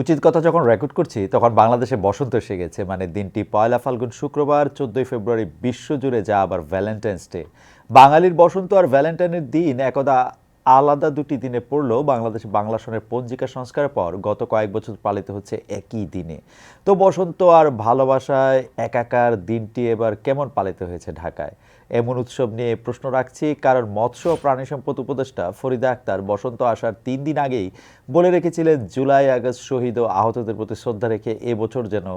উচিত কথা যখন রেকর্ড করছি, তখন বাংলাদেশে বসন্ত এসে গেছে। মানে দিনটি পয়লা ফাল্গুন শুক্রবার, চোদ্দোই ফেব্রুয়ারি বিশ্বজুড়ে যা আবার ভ্যালেন্টাইন্স ডে বাঙালির বসন্ত আর ভ্যালেন্টাইনের দিন একদা আলাদা দুটি দিনে পড়লেও বাংলাদেশে বাংলা সনের পঞ্জিকা সংস্কারের পর গত কয়েক বছর পালিত হচ্ছে একই দিনে। তো বসন্ত আর ভালোবাসায় একাকার দিনটি এবার কেমন পালিত হয়েছে ঢাকায়? এমন উৎসব নিয়ে প্রশ্ন রাখছি, কারণ মৎস্য ও প্রাণী সম্পদ উপদেষ্টা ফরিদা আক্তার বসন্ত আসার তিন দিন আগেই বলে রেখেছিলেন, জুলাই, আগস্ট শহীদ ও আহতদের প্রতি শ্রদ্ধা রেখে এবছর যেন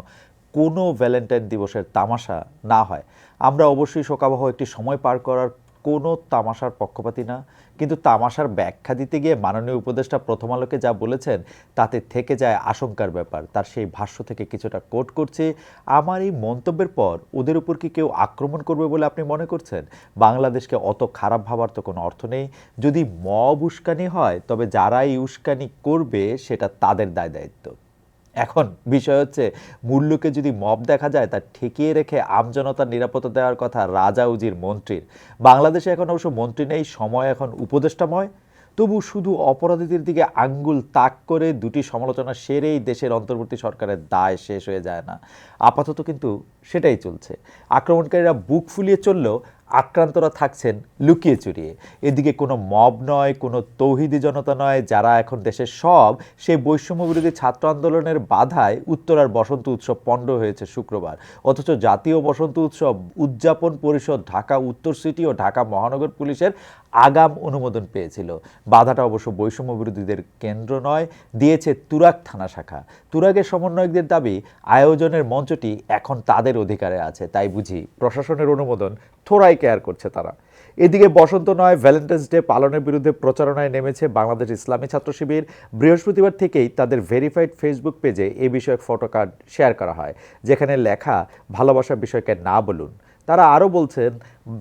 কোনো ভ্যালেন্টাইন দিবসের তামাশা না হয়। আমরা অবশ্যই শোকাবহ একটি সময় পার করার কোনো তামাশার পক্ষপাতী না। কিন্তু তামাশার ব্যাখ্যা দিতে গিয়ে মাননীয় উপদেষ্টা প্রথম আলোকে যা বলেছেন, তাতে থেকে যায় আশঙ্কার ব্যাপার। তার সেই ভাষ্য থেকে কিছুটা কোট করছে। আমার এই মন্তব্যের পর ওদের উপর কি কেউ আক্রমণ করবে বলে আপনি মনে করছেন? বাংলাদেশকে অত খারাপ ভাবার তো কোনো অর্থ নেই। যদি মব উস্কানি হয়, তবে যারা এই উস্কানি করবে, সেটা তাদের দায় দায়িত্ব এখন বিষয় হচ্ছে মূল্যকে যদি মব দেখা যায়, তা ঠেকিয়ে রেখে আমজনতার নিরাপত্তা দেওয়ার কথা রাজা উজির মন্ত্রীর। বাংলাদেশে এখন অবশ্য মন্ত্রী নেই, সময় এখন উপদেষ্টাময়। তবু শুধু অপরাধীদের দিকে আঙ্গুল তাক করে দুটি সমালোচনা সেরেই দেশের অন্তর্বর্তী সরকারের দায় শেষ হয়ে যায় না। আপাতত কিন্তু সেটাই চলছে। আক্রমণকারীরা বুক ফুলিয়ে চললেও আক্রান্তরা থাকছেন লুকিয়ে চুরিয়ে। এদিকে কোনো মব নয়, কোনো তৌহিদি জনতা নয়, যারা এখন দেশের সব সেই বৈষম্য বিরোধী ছাত্র আন্দোলনের বাধায় উত্তরার বসন্ত উৎসব পণ্ড হয়েছে শুক্রবার। অথচ জাতীয় বসন্ত উৎসব উদযাপন পরিষদ ঢাকা, উত্তর সিটি ও ঢাকা মহানগর পুলিশের আগাম অনুমোদন পেয়েছিল। বাধাটা অবশ্য বৈষম্য বিরোধীদের কেন্দ্র নয়, দিয়েছে তুরাক থানা শাখা। তুরাগের সমন্বয়কদের দাবি, আয়োজনের মঞ্চটি এখন তাদের অধিকারে আছে, তাই বুঝি প্রশাসনের অনুমোদন থোড়াই কেয়ার করছে তারা। এদিকে বসন্ত নয়, ভ্যালেন্টাইন্স ডে পালনের বিরুদ্ধে প্রচারণায় নেমেছে বাংলাদেশ ইসলামী ছাত্র শিবির। বৃহস্পতিবার থেকেই তাদের ভেরিফাইড ফেসবুক পেজে এ বিষয়ক ফটো কার্ড শেয়ার করা হয়, যেখানে লেখা, ভালোবাসার বিষয়কে না বলুন। তারা আরও বলছেন,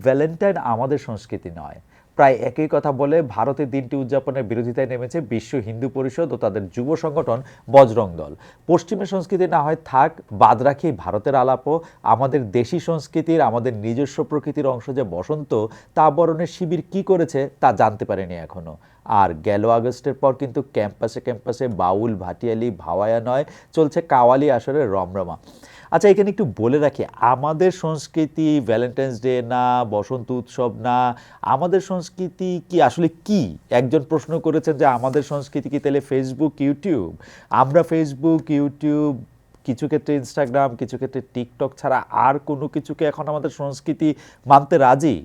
ভ্যালেন্টাইন আমাদের সংস্কৃতি নয় প্রায় একই কথা বলে ভারতে দিনটি উদযাপনের বিরোধিতায় নেমেছে বিশ্ব হিন্দু পরিষদ ও তাদের যুব সংগঠন বজরং দল। পশ্চিমের সংস্কৃতি না হয় থাক, বাদ রাখি ভারতের আলাপও আমাদের দেশি সংস্কৃতির, আমাদের নিজস্ব প্রকৃতির অংশ যে বসন্ত, তা বরণের শিবির কি করেছে তা জানতে পারেনি এখনও। আর গেল আগস্টের পর কিন্তু ক্যাম্পাসে ক্যাম্পাসে বাউল, ভাটিয়ালি, ভাওয়ায়া নয়, চলছে কাওয়ালি আসরের রমরমা। আচ্ছা এখানে একটু বলে রাখি, আমাদের সংস্কৃতি ভ্যালেন্টাইন্স ডে না, বসন্ত উৎসব না, আমাদের সংস্কৃতি কি আসলে কি? একজন প্রশ্ন করেছেন যে আমাদের সংস্কৃতি কি? তাহলে ফেসবুক ইউটিউব আমরা ফেসবুক ইউটিউব কিছু ক্ষেত্রে ইনস্টাগ্রাম কিছু ক্ষেত্রে টিকটক ছাড়া আর কোনো কিছুকে এখন আমাদের সংস্কৃতি মানতে রাজি?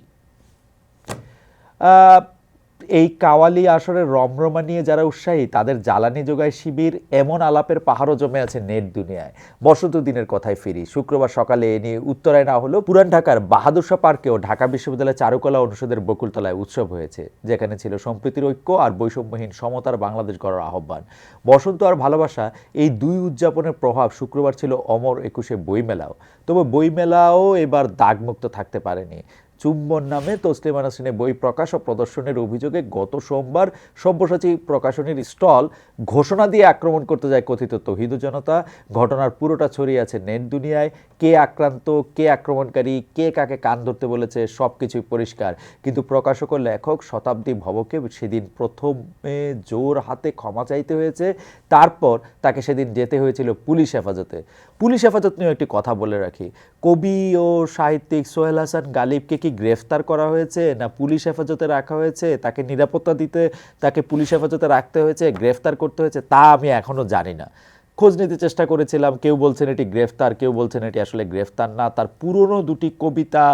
এই কাওয়ালি আসরের রমরমা নিয়ে যারা উৎসাহী, তাদের জ্বালানি যোগায় শিবির, এমন আলাপের পাহাড়ও জমে আছে নেট দুনিয়ায়। বসন্ত দিনের কথায় ফিরি। শুক্রবার সকালে এ নিয়ে উত্তরায় না হলেও পুরান ঢাকার বাহাদুরশা পার্কেও ঢাকা বিশ্ববিদ্যালয়ের চারুকলা অনুষদের বকুলতলায় উৎসব হয়েছে, যেখানে ছিল সম্প্রীতির ঐক্য আর বৈষম্যহীন সমতার বাংলাদেশ গড়ার আহ্বান। বসন্ত আর ভালোবাসা, এই দুই উদযাপনের প্রভাব শুক্রবার ছিল অমর একুশে বইমেলাও। তবে বইমেলাও এবার দাগমুক্ত থাকতে পারেনি। চুম্বন নামে তসলিমা নাসরিনের বই প্রকাশ ও প্রদর্শনের অভিযোগে গত সোমবার সব্যসাচী প্রকাশনীর স্টল ঘোষণা দিয়ে আক্রমণ করতে যায় কথিত তহিদু জনতা। ঘটনার পুরোটা ছড়িয়ে আছে নেট দুনিয়ায়। কে আক্রান্ত, কে আক্রমণকারী, কে কাকে কান ধরতে বলেছে সব কিছুই পরিষ্কার। কিন্তু প্রকাশক ও লেখক শতাব্দী ভবকে সেদিন প্রথমে জোর হাতে ক্ষমা চাইতে হয়েছে। তারপর তাকে সেদিন যেতে হয়েছিল পুলিশ হেফাজতে। পুলিশ হেফাজত নিয়েও একটি কথা বলে রাখি। কবি ও সাহিত্যিক সোহেল হাসান গালিবকে কি গ্রেফতার করা হয়েছে না পুলিশ হেফাজতে রাখা হয়েছে? তাকে নিরাপত্তা দিতে, তাকে পুলিশ হেফাজতে রাখতে হয়েছে, গ্রেফতার করতে হয়েছে, তা আমি এখনও জানি না। খোঁজ নিতে চেষ্টা করেছিলাম, কেউ বলছেন এটি গ্রেফতার, কেউ বলছেন এটি আসলে গ্রেফতার না। তার পুরনো দুটি কবিতা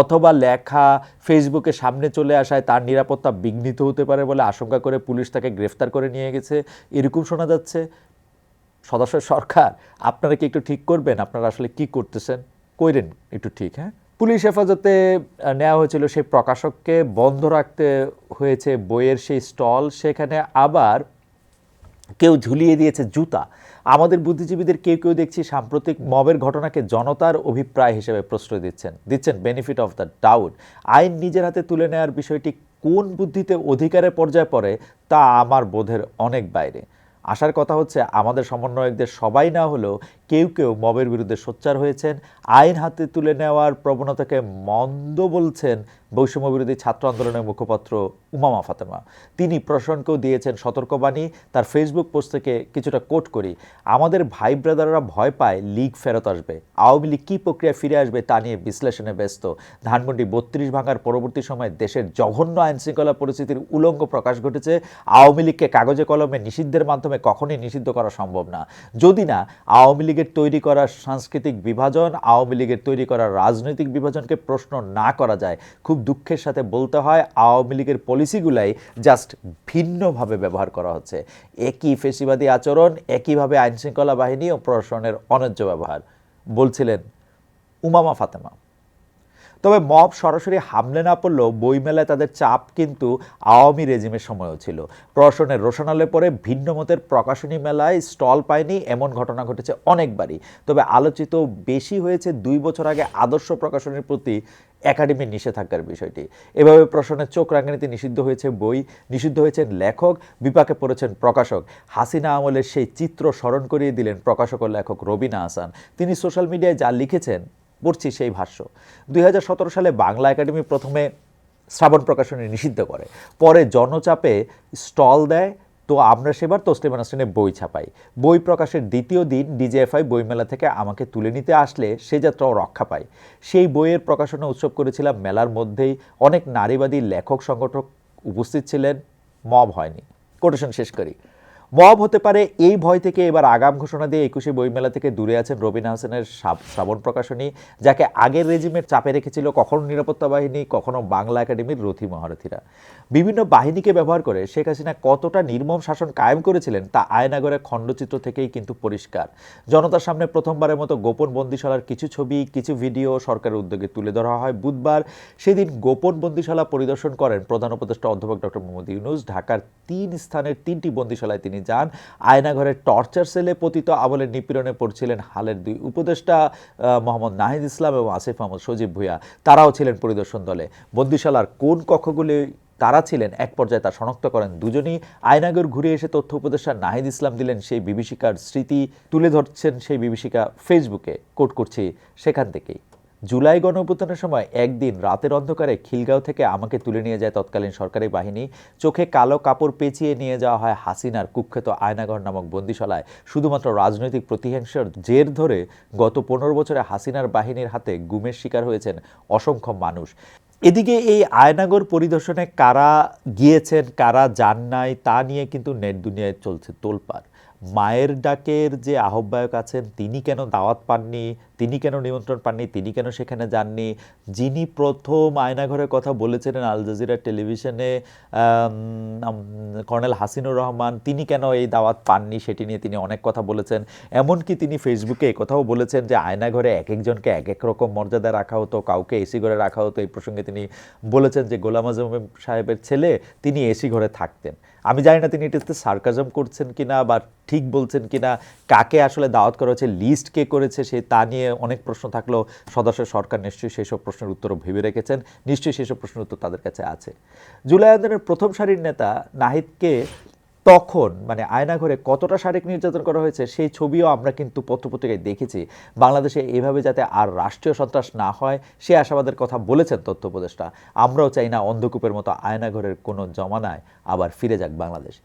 অথবা লেখা ফেসবুকে সামনে চলে আসায় তার নিরাপত্তা বিঘ্নিত হতে পারে বলে আশঙ্কা করে পুলিশ তাকে গ্রেফতার করে নিয়ে গেছে। এরকম শোনা যাচ্ছে। সদস্য সরকার, আপনারা কি একটু ঠিক করবেন? আপনারা আসলে কি করতেছেন? কইরেন একটু ঠিক হ্যাঁ? পুলিশ হেফাজতে নেওয়া হয়েছিল সেই প্রকাশককে বন্ধ রাখতে হয়েছে বইয়ের সেই স্টল। সেখানে আবার কেউ ঝুলিয়ে দিয়েছে জুতা। আমাদের বুদ্ধিজীবীদের কেউ কেউ দেখছি সাম্প্রতিক মবের ঘটনাকে জনতার অভিপ্রায় হিসেবে প্রশ্রয় দিচ্ছেন দিচ্ছেন বেনিফিট অফ দ্য ডাউট আইন নিজের হাতে তুলে নেওয়ার বিষয়টি কোন বুদ্ধিতে অধিকারের পর্যায়ে পড়ে তা আমার বোধের অনেক বাইরে। আসার কথা হচ্ছে আমাদের সমন্বয়কদের সবাই না হলেও কেউ কেউ মবের বিরুদ্ধে সোচ্চার হয়েছেন, আইন হাতে তুলে নেওয়ার প্রবণতাকে মন্দ বলছেন বৈষম্য বিরোধী ছাত্র আন্দোলনের মুখপাত্র উমামা ফাতেমা। তিনি প্রশাসনকেও দিয়েছেন সতর্কবাণী, তার ফেসবুক পোস্ট থেকে কিছুটা কোট করি। আমাদের ভাই ব্রাদাররা ভয় পায় লীগ ফেরত আসবে, আওয়ামী লীগ কী প্রক্রিয়া ফিরে আসবে তা নিয়ে বিশ্লেষণে ব্যস্ত। ধানমন্ডি বত্রিশ ভাঙার পরবর্তী সময়ে দেশের জঘন্য আইন শৃঙ্খলা পরিস্থিতির উলঙ্গ প্রকাশ ঘটেছে। আওয়ামী লীগকে কাগজে কলমে নিষিদ্ধের মাধ্যমে কখনই নিষিদ্ধ করা সম্ভব না। যদি না, আওয়ামী লীগের তৈরি করা সাংস্কৃতিক বিভাজন, আওয়ামী লীগের তৈরি করা রাজনৈতিক বিভাজনকে প্রশ্ন না করা যায়। খুব দুঃখের সাথে বলতে হয়, আওয়ামী লীগের পলিসিগুলাই জাস্ট ভিন্নভাবে ব্যবহার করা হচ্ছে। একই ফেসিবাদী আচরণ, একইভাবে আইনশৃঙ্খলা বাহিনী ও প্রশাসনের অন্যায্য ব্যবহার। বলছিলেন উমামা ফাতেমা। তবে মব সরাসরি হামলে না পড়লেও বইমেলায় তাদের চাপ কিন্তু আওয়ামী রেজিমের সময়ও ছিল। প্রশাসনের রোশনালে পরে ভিন্ন মতের প্রকাশনী মেলায় স্টল পায়নি, এমন ঘটনা ঘটেছে অনেকবারই। তবে আলোচিত বেশি হয়েছে দুই বছর আগে আদর্শ প্রকাশনীর প্রতি একাডেমির নিষেধাজ্ঞার বিষয়টি। এভাবে প্রশ্নের চোখ রাঙানিতে নিষিদ্ধ হয়েছে বই, নিষিদ্ধ হয়েছেন লেখক, বিপাকে পড়েছেন প্রকাশক। হাসিনা আমলের সেই চিত্র স্মরণ করিয়ে দিলেন প্রকাশক ও লেখক রবিনা হাসান তিনি সোশ্যাল মিডিয়ায় যা লিখেছেন পড়ছি সেই ভাষ্য। দুই হাজার সতেরো সালে বাংলা একাডেমি প্রথমে শ্রাবণ প্রকাশনী নিষিদ্ধ করে। পরে জনচাপে স্টল দেয়। তো আমরা সেবার তসলিমা নাসরিনের বই ছাপাই। বই প্রকাশের দ্বিতীয় দিন ডিজেএফআই বইমেলা থেকে আমাকে তুলে নিতে আসলে সে যাত্রাও রক্ষা পায়। সেই বইয়ের প্রকাশনা উৎসব করেছিলাম মেলার মধ্যেই। অনেক নারীবাদী লেখক সংগঠক উপস্থিত ছিলেন। মব হয়নি। কোটেশন শেষ করি। মব হতে পারে, এই ভয় থেকে এবার আগাম ঘোষণা দিয়ে একুশে বইমেলা থেকে দূরে আছেন রবিনা হাসানের শ্রাব- শ্রাবণ প্রকাশনী, যাকে আগের রেজিমের চাপে রেখেছিল কখনো নিরাপত্তা বাহিনী, কখনো বাংলা একাডেমির রথী মহারথীরা। বিভিন্ন বাহিনীকে ব্যবহার করে শেখ হাসিনা কতটা নির্মম শাসন কায়েম করেছিলেন, তা আয়নাগরের খণ্ডচিত্র থেকেই কিন্তু পরিষ্কার। জনতার সামনে প্রথমবারের মতো গোপন বন্দিশালার কিছু ছবি, কিছু ভিডিও সরকারের উদ্যোগে তুলে ধরা হয়। বুধবার সেদিন গোপন বন্দিশালা পরিদর্শন করেন প্রধান উপদেষ্টা অধ্যাপক ডক্টর মোহাম্মদ ইউনুস। ঢাকার তিন স্থানের তিনটি বন্দিশালায় তিনি যান। আয়নাঘরের টর্চার সেলে পতিত আমলের নিপীড়নে পড়ছিলেন হালের দুই উপদেষ্টা মোহাম্মদ নাহিদ ইসলাম এবং আসিফ মোহাম্মদ সজীব ভুঁইয়া। তারাও ছিলেন পরিদর্শন দলে। বন্দিশালার কোন কক্ষগুলি তারা ছিলেন এক পর্যায়ে তা শনাক্ত করেন দুজনই। আয়নাগর ঘুরে এসে তথ্য উপদেষ্টা নাহিদ ইসলাম দিলেন সেই বিভীষিকার স্মৃতি, তুলে ধরছেন সেই বিভীষিকা ফেসবুকে কোট করছি সেখান থেকেই। জুলাই গণঅভ্যুত্থানের সময় একদিন রাতের অন্ধকারে খিলগাঁও থেকে আমাকে তুলে নিয়ে যায় তৎকালীন সরকারি বাহিনী। চোখে কালো কাপড় পেঁচিয়ে নিয়ে যাওয়া হয় হাসিনার কুখ্যাত আয়নাঘর নামক বন্দিশালায়। শুধুমাত্র রাজনৈতিক প্রতিহিংসার জের ধরে গত পনেরো বছরে হাসিনার বাহিনীর হাতে গুমের শিকার হয়েছেন অসংখ্য মানুষ। এদিকে এই আয়নাগর পরিদর্শনে কারা গিয়েছেন, কারা যান নাই, তা নিয়ে কিন্তু নেট দুনিয়ায় চলছে তোলপাড়। মায়ের ডাকের যে আহ্বায়ক আছেন, তিনি কেন দাওয়াত পাননি? তিনি কেন নিমন্ত্রণ পাননি? তিনি কেন সেখানে যাননি? যিনি প্রথম আয়নাঘরের কথা বলেছিলেন আল জাজিরা টেলিভিশনে কর্নেল হাসিনুর রহমান, তিনি কেন এই দাওয়াত পাননি সেটি নিয়ে তিনি অনেক কথা বলেছেন। এমনকি তিনি ফেসবুকে কথাও বলেছেন যে আয়নাঘরে এক একজনকে এক এক রকম মর্যাদা রাখা হতো, কাউকে এসি ঘরে রাখা হতো। এই প্রসঙ্গে তিনি বলেছেন যে গোলাম আজম সাহেবের ছেলে, তিনি এসি ঘরে থাকতেন। আমি জানি না তিনি এটাতে সার্কাজম করছেন কিনা বা ঠিক বলছেন কিনা, কাকে আসলে দাওয়াত করা হয়েছে লিস্ট কে করেছে সে তা নিয়ে অনেক প্রশ্ন থাকলেও সদস্য সরকার নিশ্চয়ই সেই সব প্রশ্নের উত্তরও ভেবে রেখেছেন, নিশ্চয়ই সেই সব প্রশ্নের উত্তর তাদের কাছে আছে। জুলাই আন্দোলনের প্রথম সারির নেতা নাহিদকে তখন মানে আয়নাঘরে কতটা শারীরিক নির্যাতন করা হয়েছে, সেই ছবিও আমরা কিন্তু পত্রপত্রিকায় দেখেছি। বাংলাদেশে এভাবে যাতে আর রাষ্ট্রীয় সন্ত্রাস না হয়, সে আশাবাদের কথা বলেছেন তথ্য উপদেষ্টা। আমরাও চাই না অন্ধকূপের মতো আয়নাঘরের কোনো জমানায় আবার ফিরে যাক বাংলাদেশ।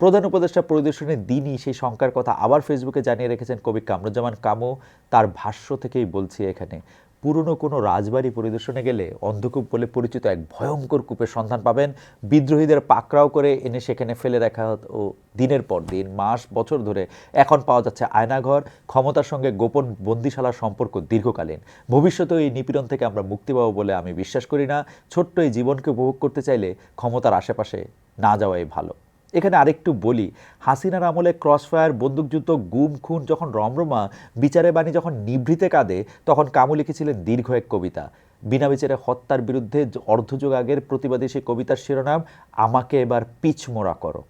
প্রধান উপদেষ্টা পরিদর্শনের দিনই সেই শঙ্কার কথা আবার ফেসবুকে জানিয়ে রেখেছেন কবি কামরুজ্জামান কামু। তার ভাষ্য থেকেই বলছি এখানে পুরনো কোনো রাজবাড়ি পরিদর্শনে গেলে অন্ধকূপ বলে পরিচিত এক ভয়ঙ্কর কূপের সন্ধান পাবেন বিদ্রোহীদের পাকড়াও করে এনে সেখানে ফেলে রাখা ও দিনের পর দিন, মাস, বছর ধরে এখন পাওয়া যাচ্ছে আয়নাঘর, ক্ষমতার সঙ্গে গোপন বন্দিশালার সম্পর্ক দীর্ঘকালীন। ভবিষ্যতে এই নিপীড়ন থেকে আমরা মুক্তি পাবো বলে আমি বিশ্বাস করি না। ছোট্ট এই জীবনকে উপভোগ করতে চাইলে ক্ষমতার আশেপাশে না যাওয়াই ভালো। এখানে আরেকটু বলি, হাসিনার আমলে ক্রসফায়ার বন্দুকযুদ্ধ, গুম, খুন, যখন রমরমা বিচারে বাণী যখন নিভৃতে কাঁদে, তখন কামু লিখেছিলেন দীর্ঘ এক কবিতা। বিনা বিচারে হত্যার বিরুদ্ধে অর্ধযুগ আগের প্রতিবাদী সেই কবিতার শিরোনাম, আমাকে এবার পিচ মোড়া করো।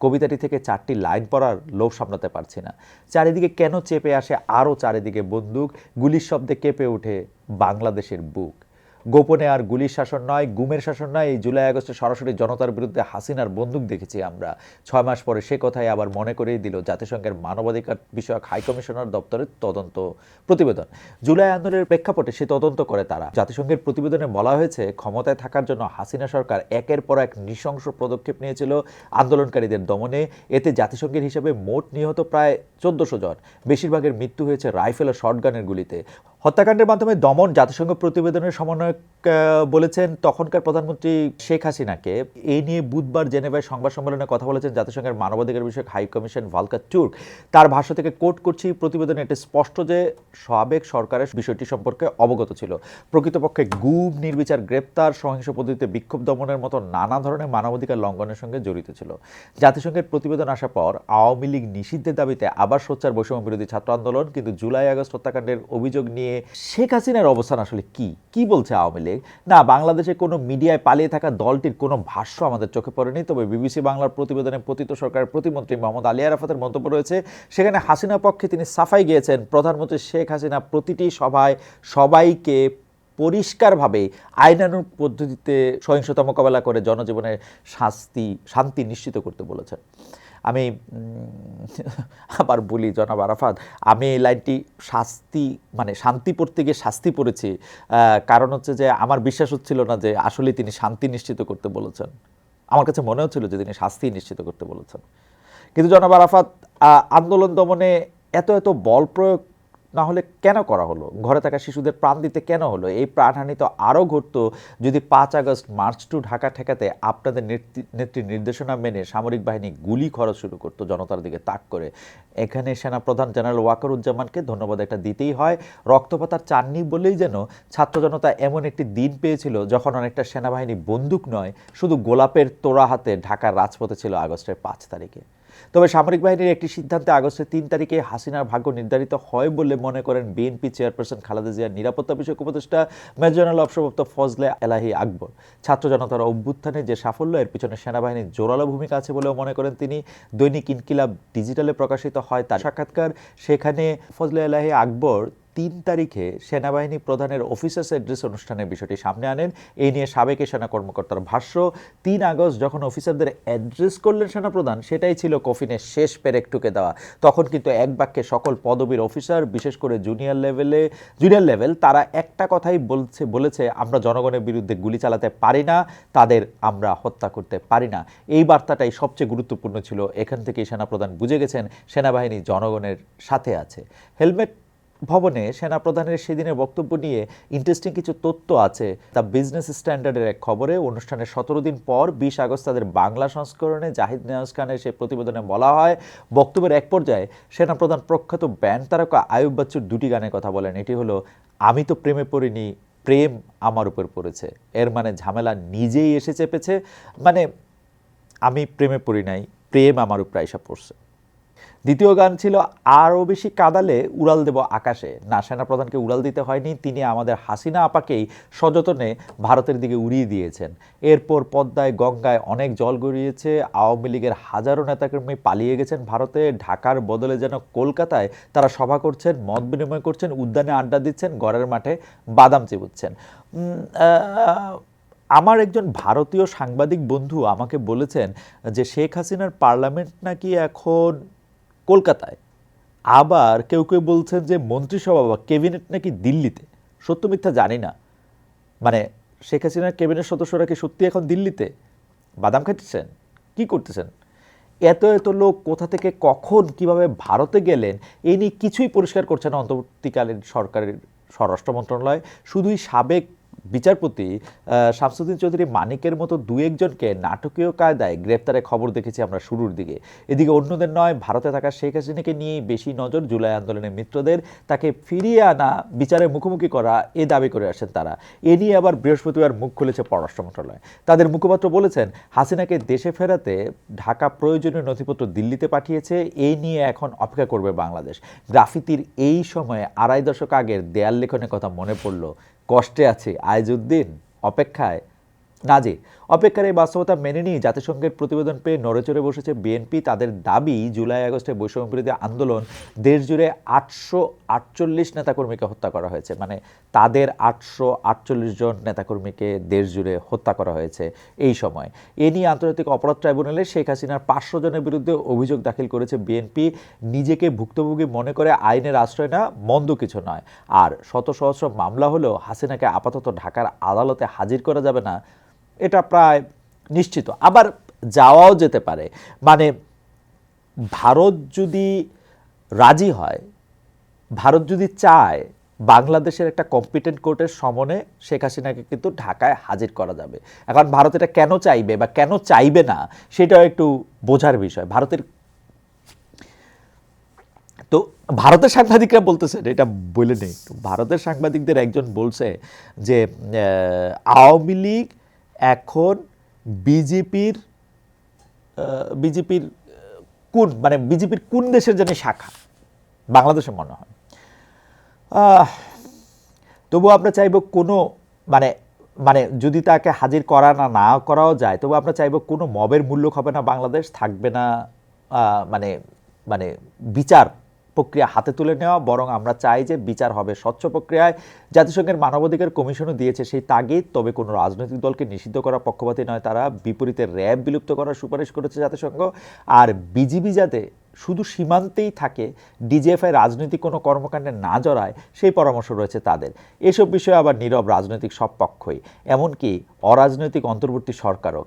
কবিতাটি থেকে চারটি লাইন পড়ার লোভ সামলাতে পারছি না। চারিদিকে কেন চেপে আসে আরও চারিদিকে বন্দুক, গুলির শব্দে কেঁপে ওঠে বাংলাদেশের বুক। গোপনে আর গুলির শাসন নয়, গুমের শাসন নয়। এই জুলাই আগস্টে সরাসরি জনতার বিরুদ্ধে হাসিনার বন্দুক দেখেছি আমরা। ছয় মাস পরে সে কথাই আবার মনে করেই দিল জাতিসংঘের মানবাধিকার বিষয়ক হাই কমিশনার দপ্তরের তদন্ত প্রতিবেদন। জুলাই আন্দোলনের প্রেক্ষাপটে সে তদন্ত করে তারা। জাতিসংঘের প্রতিবেদনে বলা হয়েছে, ক্ষমতায় থাকার জন্য হাসিনা সরকার একের পর এক নৃশংস পদক্ষেপ নিয়েছিল। আন্দোলনকারীদের দমনে এতে জাতিসংঘের হিসাবে মোট নিহত প্রায় চোদ্দশো জন। বেশিরভাগের মৃত্যু হয়েছে রাইফেল ও শর্টগানের গুলিতে। হত্যাকাণ্ডের মাধ্যমে দমন জাতিসংঘ প্রতিবেদনের সমন্বয়ক বলেছেন তখনকার প্রধানমন্ত্রী শেখ হাসিনাকে। এই নিয়ে বুধবার জেনেভায় সংবাদ সম্মেলনে কথা বলেছেন জাতিসংঘের মানবাধিকার বিষয়ক হাই কমিশন ভালকার টুর্ক তার ভাষ্য থেকে কোট করছি প্রতিবেদনে এটা স্পষ্ট যে সাবেক সরকারের বিষয়টি সম্পর্কে অবগত ছিল। প্রকৃতপক্ষে গুম, নির্বিচার, গ্রেপ্তার, সহিংস পদ্ধতিতে বিক্ষোভ দমনের মতো নানা ধরনের মানবাধিকার লঙ্ঘনের সঙ্গে জড়িত ছিল। জাতিসংঘের প্রতিবেদন আসার পর আওয়ামী লীগ নিষিদ্ধের দাবিতে আবার সোচ্চার বৈষম্য বিরোধী ছাত্র আন্দোলন, কিন্তু জুলাই আগস্ট হত্যাকাণ্ডের অভিযোগ নিয়ে শেখ হাসিনার অবস্থান আসলে কি? কি বলছে আওয়ামী লীগ? না, বাংলাদেশে কোনো মিডিয়ায় পালিয়ে থাকা দলটির কোনো ভাষ্য আমাদের চোখে পড়েনি, তবে বিবিসি বাংলার প্রতিবেদনে পতিত সরকারের প্রতিমন্ত্রী মোহাম্মদ আলী আরাফাতের মন্তব্য রয়েছে। সেখানে হাসিনা পক্ষে তিনি সাফাই গিয়েছেন। প্রধানমন্ত্রী শেখ হাসিনা প্রতিটি সভায় সবাইকে পরিষ্কারভাবে আইনানুগ পদ্ধতিতে সহিংসতা মোকাবেলা করে জনজীবনের শাস্তি, শান্তি নিশ্চিত করতে বলেছেন। আমি আবার বলি জনাব আরাফাত, আমি এই লাইনটি শাস্তি মানে শান্তি পড়তে গিয়ে শাস্তি পড়েছি। কারণ হচ্ছে যে আমার বিশ্বাস হচ্ছিল না যে আসলে তিনি শান্তি নিশ্চিত করতে বলেছেন। আমার কাছে মনে হচ্ছিল যে তিনি শাস্তি নিশ্চিত করতে বলেছেন। কিন্তু জনাব আরাফাত আন্দোলন দমনে এত এত বল প্রয়োগ না হলে কেন করা হলো? ঘরে থাকা শিশুদের প্রাণ দিতে কেন হলো? এই প্রাণহানি তো আরও ঘটতো যদি পাঁচ আগস্ট মার্চ টু ঢাকা ঠেকাতে আপনাদের নেতৃ- নেত্রীর নির্দেশনা মেনে সামরিক বাহিনী গুলি খরচ শুরু করতো জনতার দিকে তাক করে। এখানে সেনাপ্রধান জেনারেল ওয়াকারুজ্জামানকে ধন্যবাদ একটা দিতেই হয়। রক্তপাতার চাননি বলেই যেন ছাত্র জনতা এমন একটি দিন পেয়েছিল যখন অনেকটা সেনাবাহিনী বন্দুক নয়, শুধু গোলাপের তোড়া হাতে ঢাকার রাজপথে ছিল আগস্টের পাঁচ তারিখে। তবে সামরিক বাহিনীর একটি সিদ্ধান্তে আগস্টের তিন তারিখে হাসিনার ভাগ্য নির্ধারিত হয় বলে মনে করেন বিএনপি চেয়ারপারসন খালেদা জিয়ার নিরাপত্তা বিষয়ক উপদেষ্টা মেজর জেনারেল অবসরপ্রাপ্ত ফজলে এলাহি আকবর। ছাত্র জনতার অভ্যুত্থানে যে সাফল্য, এর পিছনে সেনাবাহিনীর জোরালো ভূমিকা আছে বলেও মনে করেন তিনি। দৈনিক ইনকিলাব ডিজিটালে প্রকাশিত হয় তার সাক্ষাৎকার। সেখানে ফজলে এলাহি আকবর তিন তারিখে সেনাবাহিনী প্রধানের অফিসার্স অ্যাড্রেস অনুষ্ঠানের বিষয়টি সামনে আনেন। এই নিয়ে সাবেক সেনা কর্মকর্তার ভাষ্য, তিন আগস্ট যখন অফিসারদের অ্যাড্রেস করলেন সেনাপ্রধান, সেটাই ছিল কফিনের শেষ পেরেক টুকে দেওয়া। তখন কিন্তু এক বাক্যে সকল পদবীর অফিসার, বিশেষ করে জুনিয়র লেভেলে, জুনিয়র লেভেল, তারা একটা কথাই বলছে, বলেছে, আমরা জনগণের বিরুদ্ধে গুলি চালাতে পারি না, তাদের আমরা হত্যা করতে পারি না। এই বার্তাটাই সবচেয়ে গুরুত্বপূর্ণ ছিল। এখান থেকেই সেনাপ্রধান বুঝে গেছেন, সেনাবাহিনী জনগণের সাথে আছে। হেলমেট ভবনে সেনাপ্রধানের সেদিনের বক্তব্য নিয়ে ইন্টারেস্টিং কিছু তথ্য আছে। তা বিজনেস স্ট্যান্ডার্ডের এক খবরে অনুষ্ঠানের সতেরো দিন পর বিশ আগস্ট তাদের বাংলা সংস্করণে জাহিদ নেওয়াজ খানের সেই প্রতিবেদনে বলা হয়, বক্তব্যের এক পর্যায়ে সেনাপ্রধান প্রখ্যাত ব্যান্ড তারকা আয়ুব বাচ্চুর দুটি গানের কথা বলেন। এটি হলো, আমি তো প্রেমে পড়িনি, প্রেম আমার উপর পড়েছে। এর মানে ঝামেলা নিজেই এসে চেপেছে। মানে আমি প্রেমে পড়ি নাই, প্রেম আমার উপর আইসা পড়ছে। দ্বিতীয় গান ছিল আরও বেশি কাদালে উড়াল দেব আকাশে। না, সেনাপ্রধানকে উড়াল দিতে হয়নি, তিনি আমাদের হাসিনা আপাকেই সযতনে ভারতের দিকে উড়িয়ে দিয়েছেন। এরপর পদ্মায়, গঙ্গায় অনেক জল গড়িয়েছে, আওয়ামী লীগের হাজারো নেতাকর্মী পালিয়ে গেছেন ভারতে, ঢাকার বদলে যেন কলকাতায় তারা সভা করছেন, মত বিনিময় করছেন, উদ্যানে আড্ডা দিচ্ছেন, গড়ের মাঠে বাদাম চিবুচ্ছেন। আমার একজন ভারতীয় সাংবাদিক বন্ধু আমাকে বলেছেন যে শেখ হাসিনার পার্লামেন্ট নাকি এখন কলকাতায়। আবার কেউ কেউ বলছেন যে মন্ত্রিসভা বা ক্যাবিনেট নাকি দিল্লিতে। সত্য মিথ্যা জানি না। মানে শেখ হাসিনার ক্যাবিনেট সদস্যরা কি সত্যি এখন দিল্লিতে? বাদাম খাচ্ছেন কি করতেছেন? এত এত লোক কোথা থেকে কখন কীভাবে ভারতে গেলেন? এই নিয়ে কিছুই পরিষ্কার করছে না অন্তর্বর্তীকালীন সরকারের স্বরাষ্ট্র মন্ত্রণালয়। শুধুই সাবেক বিচারপতি শামসুদ্দিন চৌধুরী মানিকের মতো দু একজনকে নাটকীয় কায়দায় গ্রেপ্তারের খবর দেখেছি আমরা শুরুর দিকে। এদিকে অন্যদের নয়, ভারতে থাকা শেখ হাসিনাকে নিয়েই বেশি নজর জুলাই আন্দোলনের মিত্রদের। তাকে ফিরিয়ে আনা, বিচারের মুখোমুখি করা এ দাবি করে আসেন তারা। এ নিয়ে আবার বৃহস্পতিবার মুখ খুলেছে পররাষ্ট্র মন্ত্রণালয়। তাদের মুখপাত্র বলেছেন, হাসিনাকে দেশে ফেরাতে ঢাকা প্রয়োজনীয় নথিপত্র দিল্লিতে পাঠিয়েছে এই নিয়ে এখন অপেক্ষা করবে বাংলাদেশ। গ্রাফিতির এই সময়ে আড়াই দশক আগের দেয়াল লেখনের কথা মনে পড়ল কষ্টে আছে। আইজুদ্দিন অপেক্ষায় নাজির। অপেক্ষার এই বাস্তবতা মেনে নিয়ে জাতিসংঘের প্রতিবেদন পেয়ে নড়েচড়ে বসেছে বিএনপি। তাদের দাবি, জুলাই আগস্টে বৈষম্য বিরোধী আন্দোলন দেশ জুড়ে আটশো আটচল্লিশ নেতাকর্মীকে হত্যা করা হয়েছে। মানে তাদের আটশো আটচল্লিশ জন নেতাকর্মীকে দেশ জুড়ে হত্যা করা হয়েছে এই সময়। এ নিয়ে আন্তর্জাতিক অপরাধ ট্রাইব্যুনালে শেখ হাসিনার পাঁচশো জনের বিরুদ্ধে অভিযোগ দাখিল করেছে বিএনপি। নিজেকে ভুক্তভোগী মনে করে আইনের আশ্রয় না মন্দ কিছু নয়। আর শত সহস্র মামলা হলেও হাসিনাকে আপাতত ঢাকার আদালতে হাজির করা যাবে না এটা প্রায় নিশ্চিত। আবার যাওয়াও যেতে পারে। মানে ভারত যদি রাজি হয়, ভারত যদি চায়, বাংলাদেশের একটা কম্পিটেন্ট কোর্টের সমনে শেখ হাসিনাকে কিন্তু ঢাকায় হাজির করা যাবে। এখন ভারত এটা কেন চাইবে বা কেন চাইবে না, সেটাও একটু বোঝার বিষয়। ভারতের তো ভারতের সাংবাদিকরা বলতেছেন এটা বলে নেই। ভারতের সাংবাদিকদের একজন বলছে যে আওয়ামী লীগ এখন বিজেপির বিজেপির, কোন মানে বিজেপির কোন দেশের জানি শাখা? বাংলাদেশে মনে হয়। তবু আমরা চাইব কোনো মানে মানে যদি তাকে হাজির করা না না করাও যায় তবু আমরা চাইব কোনো মবের মূল্য হবে না, বাংলাদেশ থাকবে না মানে মানে বিচার প্রক্রিয়া হাতে তুলে নেওয়া, বরং আমরা চাই যে বিচার হবে স্বচ্ছ প্রক্রিয়ায়। জাতিসংঘের মানবাধিকার কমিশনও দিয়েছে সেই তাগিদ, তবে কোনো রাজনৈতিক দলকে নিষিদ্ধ করা পক্ষপাতী নয়, তারা বিপরীতে র্যাব বিলুপ্ত করার সুপারিশ করেছে জাতিসংঘ। আর বিজিবি যাতে শুধু সীমান্তেই থাকে, ডিজিএফআই রাজনৈতিক কোনো কর্মকাণ্ডে না জড়ায়, সেই পরামর্শ রয়েছে তাদের। এসব বিষয়ে আবার নীরব রাজনৈতিক সব পক্ষই, এমনকি অরাজনৈতিক অন্তর্বর্তী সরকারও।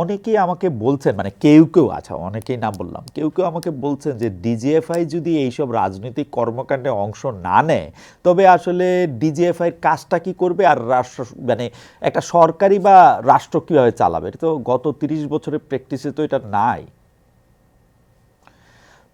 অনেকেই আমাকে বলছেন মানে কেউ কেউ আচ্ছা অনেকেই না বললাম, কেউ কেউ আমাকে বলছেন যে ডিজিএফআই যদি এইসব রাজনৈতিক কর্মকাণ্ডে অংশ না নেয়, তবে আসলে ডিজিএফআইয়ের কাজটা কি করবে আর রাষ্ট্র মানে একটা সরকারি বা রাষ্ট্র কীভাবে চালাবে? তো গত তিরিশ বছরের প্র্যাকটিসে তো এটা নাই।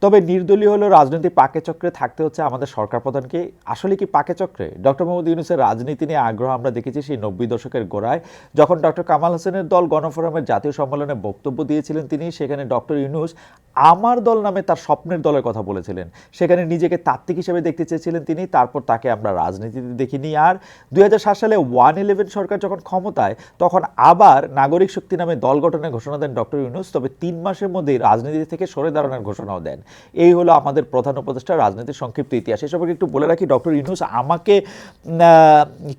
তবে নির্দলীয় হলেও রাজনৈতিক পাকে চক্রে থাকতে হচ্ছে আমাদের সরকার প্রধানকে। আসলে কি পাকে চক্রে? ডক্টর মোহাম্মদ ইউনুসের রাজনীতি নিয়ে আগ্রহ আমরা দেখেছি সেই নব্বই দশকের গোড়ায়। যখন ডক্টর কামাল হোসেনের দল গণফোরামের জাতীয় সম্মেলনে বক্তব্য দিয়েছিলেন তিনি, সেখানে ডক্টর ইউনুস আমার দল নামে তার স্বপ্নের দলের কথা বলেছিলেন। সেখানে নিজেকে তাত্ত্বিক হিসেবে দেখতে চেয়েছিলেন তিনি, তারপর তাকে আমরা রাজনীতিতে দেখিনি। আর দুই হাজার সাত সালে ওয়ান ইলেভেন সরকার যখন ক্ষমতায়, তখন আবার নাগরিক শক্তি নামে দল গঠনের ঘোষণা দেন ডক্টর ইউনুস। তবে তিন মাসের মধ্যেই রাজনীতি থেকে সরে দাঁড়ানোর ঘোষণাও দেন। এই হলো আমাদের প্রধান উপদেষ্টা রাজনীতির সংক্ষিপ্ত ইতিহাস। এসব একটু বলে রাখি, ডক্টর ইউনুস আমাকে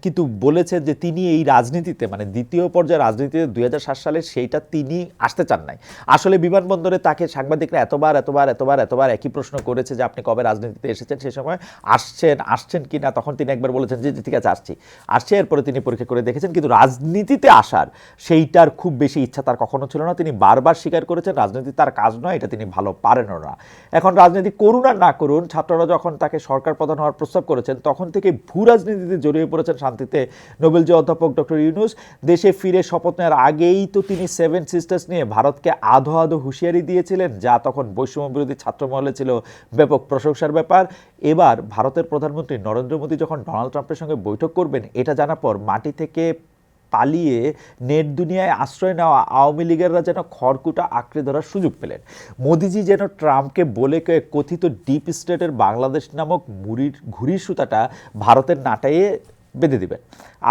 কিন্তু বলেছেন যে তিনি এই রাজনীতিতে মানে দ্বিতীয় পর্যায়ে রাজনীতিতে দুই হাজার সাত সালে সেইটা তিনি আসতে চান নাই। আসলে বিমানবন্দরে তাকে সাংবাদিকরা এতবার এতবার এতবার এতবার একই প্রশ্ন করেছে যে আপনি কবে রাজনীতিতে এসেছেন? সে সময় আসছেন আসছেন কি না তখন তিনি একবার বলেছেন যে ঠিক আছে, আসছি। আসছে, এরপরে তিনি পরীক্ষা করে দেখেছেন, কিন্তু রাজনীতিতে আসার সেইটার খুব বেশি ইচ্ছা তার কখনো ছিল না। তিনি বারবার স্বীকার করেছেন, রাজনীতি তার কাজ নয়, এটা তিনি ভালো পারেনও না। এখন রাজনীতি করুন আর না করুন, ছাত্ররা যখন তাকে সরকার প্রধান হওয়ার প্রস্তাব করেছেন, তখন থেকে ভূ রাজনীতিতে জড়িয়ে পড়েছেন শান্তিতে। নোবেল যে অধ্যাপক ডক্টর ইউনুস, দেশে ফিরে শপথ নেওয়ার আগেই তো তিনি সেভেন সিস্টার্স নিয়ে ভারতকে আধো আধো হুঁশিয়ারি দিয়েছিলেন, যা তখন বৈষম্য বিরোধী ছাত্র মহলে ছিল ব্যাপক প্রশংসার ব্যাপার। এবার ভারতের প্রধানমন্ত্রী নরেন্দ্র মোদী যখন ডোনাল্ড ট্রাম্পের সঙ্গে বৈঠক করবেন, এটা জানার পর মাটি থেকে পালিয়ে নেট দুনিয়ায় আশ্রয় নেওয়া আওয়ামী লীগেররা যেন খড়কুটা আঁকড়ে ধরার সুযোগ পেলেন। মোদিজি যেন ট্রাম্পকে বলে কয়ে কথিত ডিপ স্টেটের বাংলাদেশ নামক মুড়ির ঘুড়ির সুতাটা ভারতের নাটাইয়ে বেঁধে দিবেন।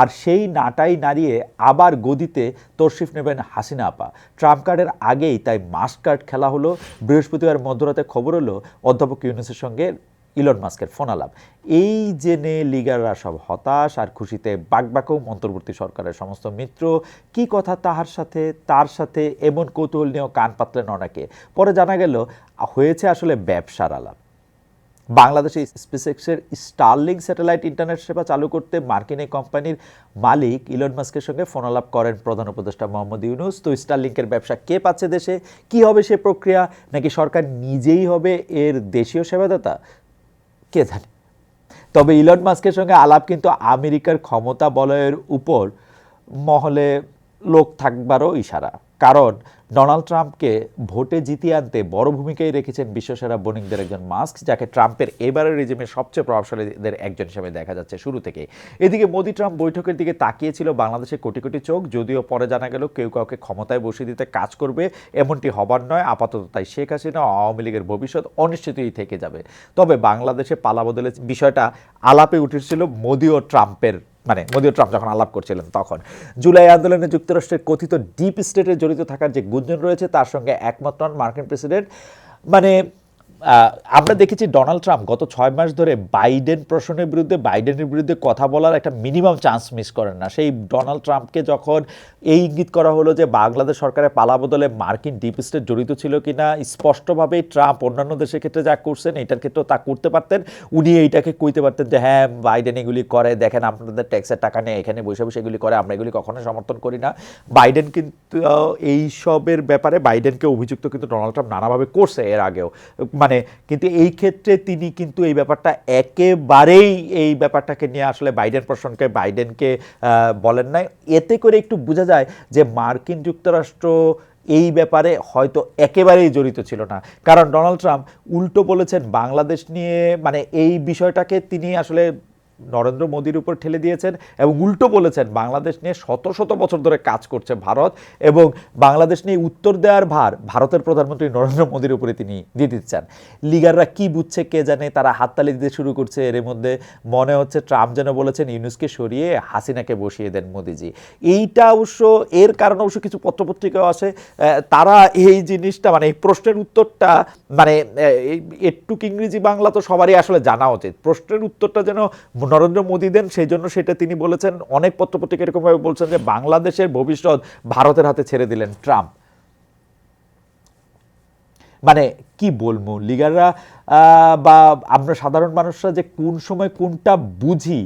আর সেই নাটাই নাড়িয়ে আবার গদিতে তরশিফ নেবেন হাসিনা আপা। ট্রাম্প কার্ডের আগেই তাই মাস্ক কার্ড খেলা হলো। বৃহস্পতিবার মধ্যরাতে খবর হলো অধ্যাপক ইউনুসের সঙ্গে ইলন মাস্কের ফোন আলাপ এই জেনে লিগাররা সব হতাশ আর খুশিতে বাকবাকম অন্তর্বর্তী সরকারের সমস্ত মিত্র। কি কথা তাহার সাথে, তার সাথে, এমন কৌতূহল নিয়েও কান পাতলেন অনেকে। পরে জানা গেল, হয়েছে আসলে ব্যবসার আলাপ। বাংলাদেশে স্পেসএক্সের স্টারলিং স্যাটেলাইট ইন্টারনেট সেবা চালু করতে মার্কিন এই কোম্পানির মালিক ইলন মাস্কের সঙ্গে ফোনালাপ করেন প্রধান উপদেষ্টা মোহাম্মদ ইউনুস। তো স্টারলিংকের ব্যবসা কে পাচ্ছে দেশে? কি হবে সে প্রক্রিয়া? নাকি সরকার নিজেই হবে এর দেশীয় সেবাদাতা? কে জানে? তবে ইলন মাস্কের সঙ্গে আলাপ কিন্তু আমেরিকার ক্ষমতা বলয়ের উপর মহলে লোক থাকবারও ইশারা। কারণ ডোনাল্ড ট্রাম্পকে ভোটে জিতিয়ে আনতে বড় ভূমিকাই রেখেছেন বিশ্বসেরা বণিকদের একজন মাস্ক, যাকে ট্রাম্পের এবারের রেজিমের সবচেয়ে প্রভাবশালীদের একজন হিসেবে দেখা যাচ্ছে শুরু থেকে। এদিকে মোদি ট্রাম্প বৈঠকের দিকে তাকিয়েছিল বাংলাদেশে কোটি কোটি চোখ, যদিও পরে জানা গেল কেউ কাউকে ক্ষমতায় বসিয়ে দিতে কাজ করবে, এমনটি হবার নয়। আপাতত তাই শেখ হাসিনা আওয়ামী লীগের ভবিষ্যৎ অনিশ্চিতই থেকে যাবে। তবে বাংলাদেশে পালা বদলের বিষয়টা আলাপে উঠেছিল মোদি ও ট্রাম্পের মানে মোদি ও ট্রাম্প যখন আলাপ করছিলেন তখন। জুলাই আন্দোলনে যুক্তরাষ্ট্রের কথিত ডিপ স্টেটে জড়িত থাকার যে গুঞ্জন রয়েছে, তার সঙ্গে একমত নন মার্কিন প্রেসিডেন্ট। মানে আমরা দেখেছি ডোনাল্ড ট্রাম্প গত ছয় মাস ধরে বাইডেন প্রশ্নের বিরুদ্ধে বাইডেনের বিরুদ্ধে কথা বলার একটা মিনিমাম চান্স মিস করেন না। সেই ডোনাল্ড ট্রাম্পকে যখন এই ইঙ্গিত করা হলো যে বাংলাদেশ সরকারের পালা বদলে মার্কিন ডিপ স্টেট জড়িত ছিল কিনা স্পষ্টভাবেই ট্রাম্প অন্যান্য দেশের ক্ষেত্রে যা করছেন এটার ক্ষেত্রেও তা করতে পারতেন। উনি এইটাকে কইতে পারতেন যে হ্যাঁ বাইডেন এগুলি করে দেখেন আপনাদের ট্যাক্সের টাকা নেই এখানে বসে বসে এগুলি করে আমরা এগুলি কখনোই সমর্থন করি না। বাইডেন কিন্তু আহ, এই সবের ব্যাপারে বাইডেনকে অভিযুক্ত কিন্তু ডোনাল্ড ট্রাম্প নানাভাবে করছে এর আগেও। মানে কিন্তু এই ক্ষেত্রে তিনি কিন্তু এই ব্যাপারটা একেবারেই এই ব্যাপারটাকে নিয়ে আসলে বাইডেন প্রসঙ্গে বাইডেনকে বলেন নাই। এতে করে একটু বোঝা যায় যে মার্কিন যুক্তরাষ্ট্র এই ব্যাপারে হয়তো একেবারেই জড়িত ছিল না। কারণ ডোনাল্ড ট্রাম্প উল্টো বলেছেন, বাংলাদেশ নিয়ে মানে এই বিষয়টাকে তিনি আসলে নরেন্দ্র মোদীর উপর ঠেলে দিয়েছেন এবং উল্টো বলেছেন, বাংলাদেশ নিয়ে শত শত বছর ধরে কাজ করছে ভারত এবং বাংলাদেশ নিয়ে উত্তর দেওয়ার ভার ভারতের প্রধানমন্ত্রী নরেন্দ্র মোদীর উপরে তিনি দিয়ে দিতে চান লিগাররা কি বুঝছে, কে জানে, তারা হাততালি দিতে শুরু করছে। এর মধ্যে মনে হচ্ছে ট্রাম্প যেন বলেছেন, ইউনুসকে সরিয়ে হাসিনাকে বসিয়ে দেন মোদিজি। এইটা অবশ্য, এর কারণে অবশ্য কিছু পত্রপত্রিকাও আছে। তারা এই জিনিসটা মানে এই প্রশ্নের উত্তরটা মানে একটুক ইংরেজি বাংলা তো সবারই আসলে জানা উচিত। প্রশ্নের উত্তরটা যেন নরেন্দ্র মোদী দেন, সেই জন্য সেটা তিনি বলেছেন। অনেক পত্রপত্রিকা এরকমভাবে বলছেন যে, বাংলাদেশের ভবিষ্যৎ ভারতের হাতে ছেড়ে দিলেন ট্রাম্প। মানে কি বলব? লিগাররা বা আমরা সাধারণ মানুষরা যে কোন সময় কোনটা বুঝি,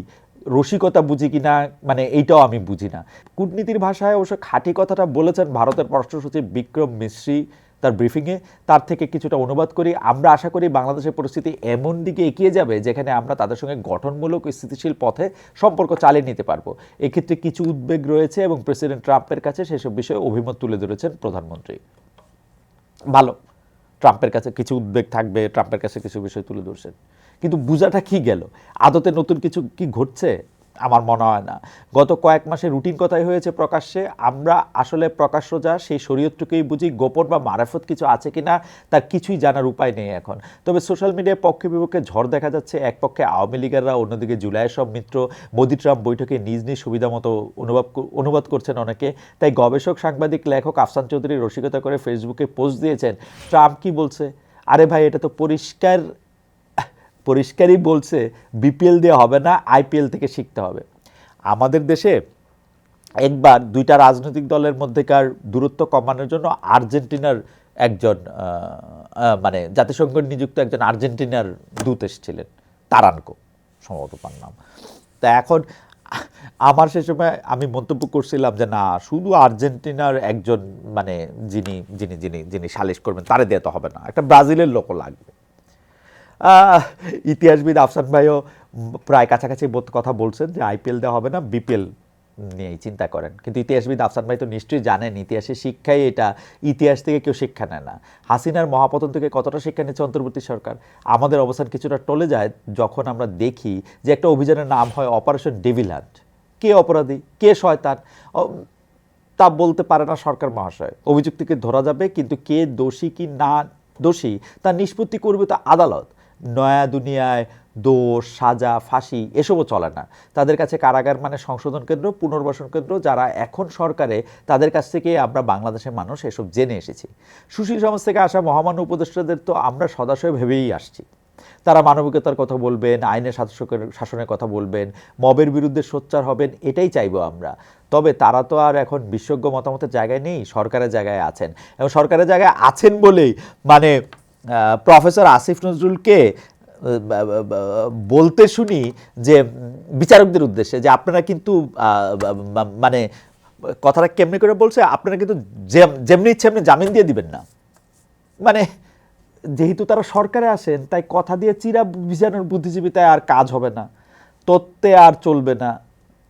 রসিকতা বুঝি কিনা মানে এইটাও আমি বুঝি না। কূটনীতির ভাষায় অবশ্য খাঁটি কথাটা বলেছেন ভারতের পররাষ্ট্র সচিব বিক্রম মিশ্রি। তার ব্রিফিংয়ে তার থেকে কিছুটা অনুবাদ করি। আমরা আশা করি বাংলাদেশের পরিস্থিতি এমন দিকে এগিয়ে যাবে যেখানে আমরা তাদের সঙ্গে গঠনমূলক স্থিতিশীল পথে সম্পর্ক চালিয়ে নিতে পারব। এক্ষেত্রে কিছু উদ্বেগ রয়েছে এবং প্রেসিডেন্ট ট্রাম্পের কাছে সেসব বিষয়ে অভিমত তুলে ধরেছেন প্রধানমন্ত্রী। ভালো, ট্রাম্পের কাছে কিছু উদ্বেগ থাকবে, ট্রাম্পের কাছে কিছু বিষয় তুলে ধরছেন। কিন্তু বুঝাটা কি গেল? আদতে নতুন কিছু কি ঘটছে? আমার মনে হয় না। গত কয়েক মাসে রুটিন কথাই হয়েছে প্রকাশ্যে? আমরা আসলে প্রকাশ্য যা, সেই শরীয়তটুকুই বুঝি, গোপন বা মারাফত কিছু আছে কিনা, তার কিছুই জানার উপায় নেই এখন। তবে সোশ্যাল মিডিয়ায় পক্ষে বিপক্ষে ঝড় দেখা যাচ্ছে, এক পক্ষে আওয়ামী লীগেররা, অন্যদিকে জুলাইয়ের সব মিত্র মোদি ট্রাম্প বৈঠকে নিজ নিজ সুবিধা মতো অনুভব অনুবাদ করছেন অনেকে। তাই গবেষক, সাংবাদিক, লেখক আফসান চৌধুরী রসিকতা করে ফেসবুকে পোস্ট দিয়েছেন। ট্রাম্প কি বলছে? আরে ভাই, এটা তো পরিষ্কার পরিষ্কারই বলছে, বিপিএল দিয়ে হবে না, আইপিএল থেকে শিখতে হবে। আমাদের দেশে একবার দুইটা রাজনৈতিক দলের মধ্যেকার দূরত্ব কমানোর জন্য আর্জেন্টিনার একজন মানে জাতিসংঘ নিযুক্ত একজন আর্জেন্টিনার দূত এসেছিলেন, তারানকো, সম্ভবত তার নাম। তা এখন আমার সে সময় আমি মন্তব্য করছিলাম যে না, শুধু আর্জেন্টিনার একজন মানে যিনি যিনি যিনি যিনি সালিশ করবেন, তারে দেওয়া তো হবে না। একটা ব্রাজিলের লোকও লাগবে। ইতিহাসবিদ আফসান ভাইও প্রায় কাছাকাছি কথা বলছেন যে আইপিএল দেওয়া হবে না, বিপিএল নিয়েই চিন্তা করেন। কিন্তু ইতিহাসবিদ আফসান ভাই তো নিশ্চয়ই জানেন, ইতিহাসের শিক্ষাই এটা। ইতিহাস থেকে কেউ শিক্ষা নেয় না। হাসিনার মহাপতন থেকে কতটা শিক্ষা নিচ্ছে অন্তর্বর্তী সরকার? আমাদের অবস্থান কিছুটা টলে যায় যখন আমরা দেখি যে একটা অভিযানের নাম হয় অপারেশন ডেভিল হান্ট কে অপরাধী? কে শয়তান? তা বলতে পারে না সরকার মহাশয়। অভিযুক্তকে ধরা যাবে, কিন্তু কে দোষী কি না দোষী, তা নিষ্পত্তি করবে তো আদালত। নয়া দুনিয়ায় দোষ, সাজা, ফাঁসি এসবও চলে না। তাদের কাছে কারাগার মানে সংশোধন কেন্দ্র, পুনর্বাসন কেন্দ্র, যারা এখন সরকারে, তাদের কাছ থেকে আমরা বাংলাদেশের মানুষ এসব জেনে এসেছি। সুশীল সমাজ থেকে আসা মহামান্য উপদেষ্টাদের তো আমরা সদাশয় ভেবেই আসছি। তারা মানবিকতার কথা বলবেন, আইনের শাসকের, শাসনের কথা বলবেন, মবের বিরুদ্ধে সোচ্চার হবেন, এটাই চাইব আমরা। তবে তারা তো আর এখন বিশেষজ্ঞ মতামতের জায়গায় নেই, সরকারের জায়গায় আছেন। এবং সরকারের জায়গায় আছেন বলেই মানে প্রফেসর আসিফ নজরুলকে বলতে শুনি যে, বিচারকদের উদ্দেশ্যে, যে আপনারা কিন্তু মানে কথাটা কেমনি করে বলছে, আপনারা কিন্তু যেমনি ইচ্ছে এমনি জামিন দিয়ে দিবেন না। মানে যেহেতু তারা সরকারে আসেন তাই কথা দিয়ে চিরা ভিজানোর বুদ্ধিজীবী, তাই আর কাজ হবে না। তত্ত্বে আর চলবে না।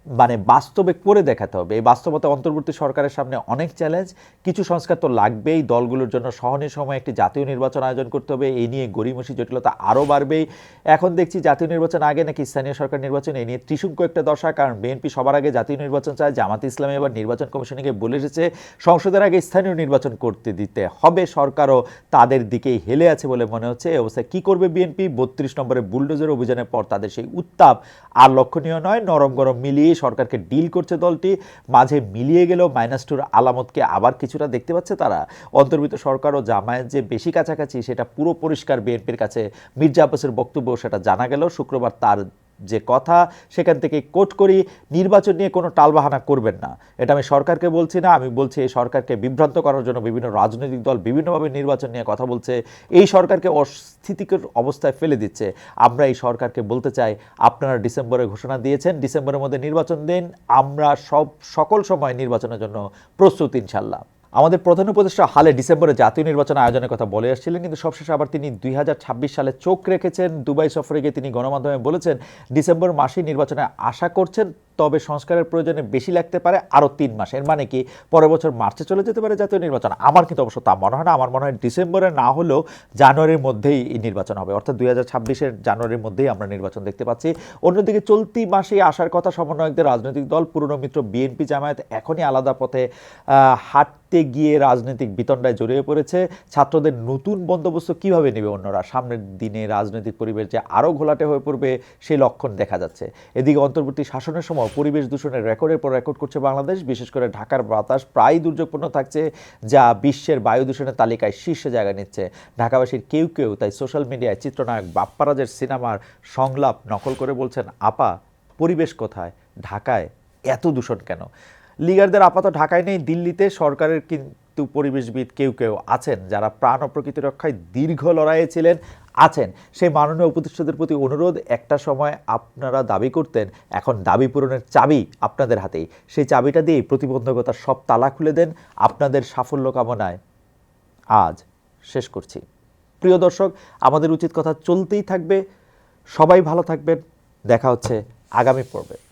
মানে বাস্তবে করে দেখাতে হবে। এই বাস্তবতা অন্তর্বর্তী সরকারের সামনে অনেক চ্যালেঞ্জ কিছু সংস্কার তো লাগবেই। দলগুলোর জন্য সহনীয় সময় একটি জাতীয় নির্বাচন আয়োজন করতে হবে। এই নিয়ে গরিমসি জটিলতা আরও বাড়বেই। এখন দেখছি জাতীয় নির্বাচন আগে নাকি স্থানীয় সরকার নির্বাচন এই নিয়ে ত্রিশঙ্ক একটা দশা। কারণ বিএনপি সবার আগে জাতীয় নির্বাচন চায়। জামাত ইসলামী এবার নির্বাচন কমিশনকে বলে এসেছে, সংসদের আগে স্থানীয় নির্বাচন করতে দিতে হবে। সরকারও তাদের দিকেই হেলে আছে বলে মনে হচ্ছে। এই অবস্থায় কী করবে বিএনপি? বত্রিশ নম্বরে বুলডোজার অভিযানের পর তাদের সেই উত্তাপ আর লক্ষণীয় নয়। নরম গরম মিলিয়ে দিয়ে সরকারকে ডিল করছে দলটি, মাঝে মিলিয়ে গেলেও মাইনাস টুর আলামতকে আবার কিছুটা দেখতে পাচ্ছে তারা। অন্তর্বিত সরকার ও জামায়াত যে বেশি কাছাকাছি, সেটা পুরো পরিষ্কার বিএনপির কাছে মির্জা আব্বাসের বক্তব্য সেটা জানা গেল। শুক্রবার তার যে কথা, সেখান থেকে কোট করি, নির্বাচন নিয়ে কোনো টালবাহানা করবেন না। এটা আমি সরকারকে বলছি না, আমি বলছি এই সরকারকে বিভ্রান্ত করার জন্য বিভিন্ন রাজনৈতিক দল বিভিন্নভাবে নির্বাচন নিয়ে কথা বলছে। এই সরকারকে অস্থিতিকর অবস্থায় ফেলে দিচ্ছে। আমরা এই সরকারকে বলতে চাই, আপনারা ডিসেম্বরে ঘোষণা দিয়েছেন, ডিসেম্বরের মধ্যে নির্বাচন দিন। আমরা সব, সকল সময় নির্বাচনের জন্য প্রস্তুত ইনশাল্লাহ আমাদের প্রধান উপদেষ্টা হালে ডিসেম্বরে জাতীয় নির্বাচন আয়োজনের কথা বলে আসছিলেন কিন্তু সবশেষে আবার তিনি দুই হাজার ছাব্বিশ সালে চোখ রেখেছেন। দুবাই সফরে গিয়ে তিনি গণমাধ্যমে বলেছেন ডিসেম্বর মাসেই নির্বাচনে আশা করছেন তবে সংস্কারের প্রয়োজনে বেশি লাগতে পারে আরও তিন মাস। এর মানে কি পরের বছর মার্চে চলে যেতে পারে জাতীয় নির্বাচন? আমার কিন্তু অবশ্য তা মনে হয় না। আমার মনে হয় ডিসেম্বরে না হলেও জানুয়ারির মধ্যেই এই নির্বাচন হবে। অর্থাৎ দুই হাজার ছাব্বিশের জানুয়ারির মধ্যেই আমরা নির্বাচন দেখতে পাচ্ছি। অন্যদিকে চলতি মাসেই আসার কথা সমন্বয়কদের রাজনৈতিক দল পুরনো মিত্র বিএনপি জামায়াত এখনই আলাদা পথে আহ, হাঁটতে গিয়ে রাজনৈতিক বিতণ্ডায় জড়িয়ে পড়েছে। ছাত্রদের নতুন বন্দোবস্ত কীভাবে নেবে অন্যরা? সামনের দিনে রাজনৈতিক পরিবেশ যে আরও ঘোলাটে হয়ে পড়বে সেই লক্ষণ দেখা যাচ্ছে। এদিকে অন্তর্বর্তী শাসনের সময় পরিবেশ দূষণের রেকর্ডের পর রেকর্ড করছে বাংলাদেশ। বিশেষ করে ঢাকার বাতাস প্রায় দুর্যোগপূর্ণ থাকছে, যা বিশ্বের বায়ু দূষণের তালিকায় শীর্ষে জায়গা নিচ্ছে। ঢাকাবাসীর কেউ কেউ তাই সোশ্যাল মিডিয়ায় চিত্রনায়ক বাপ্পারাজের সিনেমার সংলাপ নকল করে বলছেন, আপা, পরিবেশ কোথায়? ঢাকায় এত দূষণ কেন? লিগারদের আপাতত ঢাকায় নেই, দিল্লিতে সরকারের কিন্তু পরিবেশবিদ কেউ কেউ আছেন যারা প্রাণ ও প্রকৃতি রক্ষায় দীর্ঘ লড়াইয়ে ছিলেন, আছেন। সেই মাননীয় উপদেষ্টাদের প্রতি অনুরোধ, একটা সময় আপনারা দাবি করতেন, এখন দাবি পূরণের চাবি আপনাদের হাতেই। সেই চাবিটা দিয়েই প্রতিবন্ধকতার সব তালা খুলে দেন আপনাদের সাফল্য কামনায়। আজ শেষ করছি। প্রিয় দর্শক, আমাদের উচিত কথা চলতেই থাকবে। সবাই ভালো থাকবেন। দেখা হচ্ছে আগামী পর্বে।